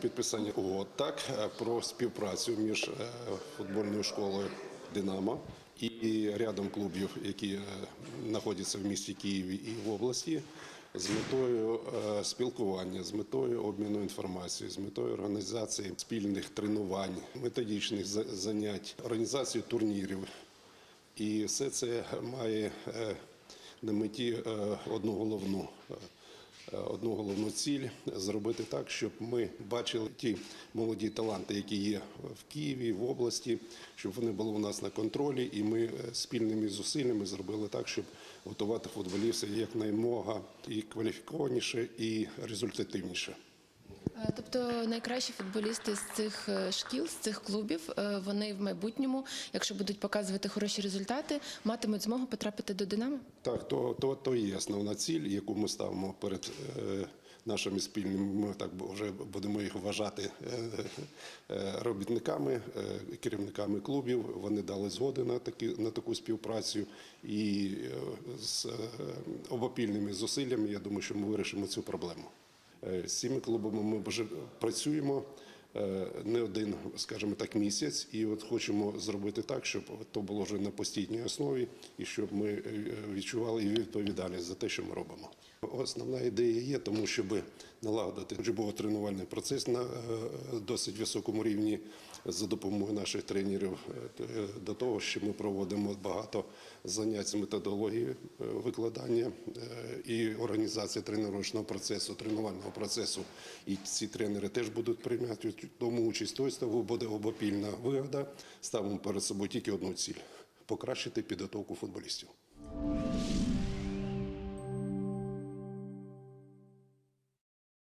Підписання угод так е, про співпрацю між е, футбольною школою Динамо і рядом клубів, які е, знаходяться в місті Києві і в області, з метою спілкування, з метою обміну інформацією, з метою організації спільних тренувань, методичних за- занять, організації турнірів. І все це має на меті одну головну. Е, Одну головну ціль зробити так, щоб ми бачили ті молоді таланти, які є в Києві, в області, щоб вони були у нас на контролі, і ми е, спільними зусиллями зробили так, щоб готувати футболістів якнаймога і кваліфікованіше, і результативніше. Е, Тобто найкращі футболісти з цих е, шкіл, з цих клубів, е, вони в майбутньому, якщо будуть показувати хороші результати, матимуть змогу потрапити до Динамо? Так, то, то, то є основна ціль, яку ми ставимо перед нашими спільними, ми так вже будемо їх вважати робітниками, керівниками клубів. Вони дали згоди на, такі, на таку співпрацю і з обопільними зусиллями, я думаю, що ми вирішимо цю проблему. Е, З цими клубами ми вже працюємо е, не один, скажімо так, місяць, і от хочемо зробити так, щоб то було вже на постійній основі, і щоб ми е, відчували відповідальність за те, що ми робимо. Основна ідея є, тому щоб налагодити учбово-тренувальний процес на е, досить високому рівні за допомогою наших тренерів, е, е, до того, що ми проводимо багато занять з методології викладання і організації тренувального процесу, тренувального процесу. І ці тренери теж будуть приймати в тому участь. Тобто буде обопільна вигода. Ставимо перед собою тільки одну ціль покращити підготовку футболістів.